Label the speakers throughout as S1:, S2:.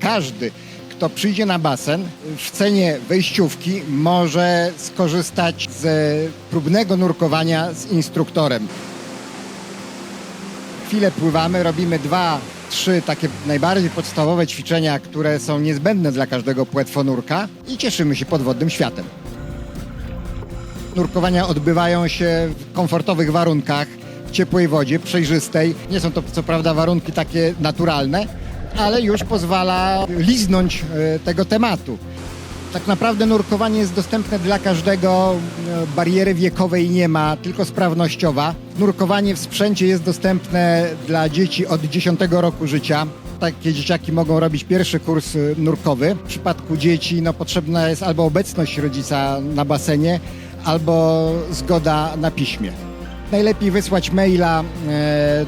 S1: Każdy, kto przyjdzie na basen, w cenie wejściówki może skorzystać z próbnego nurkowania z instruktorem. Chwilę pływamy, robimy dwa, trzy takie najbardziej podstawowe ćwiczenia, które są niezbędne dla każdego płetwonurka i cieszymy się podwodnym światem. Nurkowania odbywają się w komfortowych warunkach, w ciepłej wodzie, przejrzystej. Nie są to co prawda warunki takie naturalne, ale już pozwala liznąć e, tego tematu. Tak naprawdę nurkowanie jest dostępne dla każdego, e, bariery wiekowej nie ma, tylko sprawnościowa. Nurkowanie w sprzęcie jest dostępne dla dzieci od 10 roku życia. Takie dzieciaki mogą robić pierwszy kurs e, nurkowy. W przypadku dzieci no, potrzebna jest albo obecność rodzica na basenie, albo zgoda na piśmie. Najlepiej wysłać maila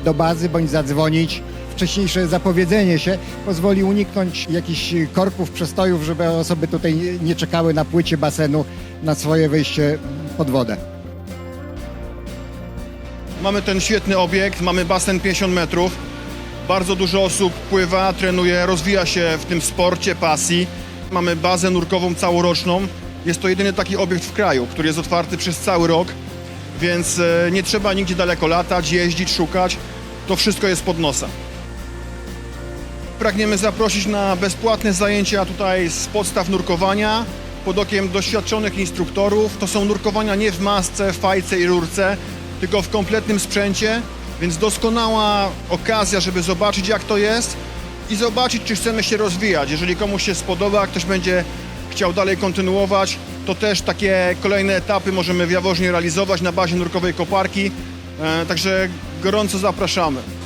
S1: do bazy bądź zadzwonić. Wcześniejsze zapowiedzenie się pozwoli uniknąć jakichś korków, przestojów, żeby osoby tutaj nie- czekały na płycie basenu na swoje wejście pod wodę.
S2: Mamy ten świetny obiekt, mamy basen 50 metrów. Bardzo dużo osób pływa, trenuje, rozwija się w tym sporcie, pasji. Mamy bazę nurkową całoroczną. Jest to jedyny taki obiekt w kraju, który jest otwarty przez cały rok, więc e, nie trzeba nigdzie daleko latać, jeździć, szukać. To wszystko jest pod nosem. Pragniemy zaprosić na bezpłatne zajęcia tutaj z podstaw nurkowania pod okiem doświadczonych instruktorów. To są nurkowania nie w masce, fajce i rurce, tylko w kompletnym sprzęcie, więc doskonała okazja, żeby zobaczyć jak to jest i zobaczyć, czy chcemy się rozwijać. Jeżeli komuś się spodoba, ktoś będzie chciał dalej kontynuować, to też takie kolejne etapy możemy w Jaworznie realizować na bazie nurkowej koparki. E, Także gorąco zapraszamy.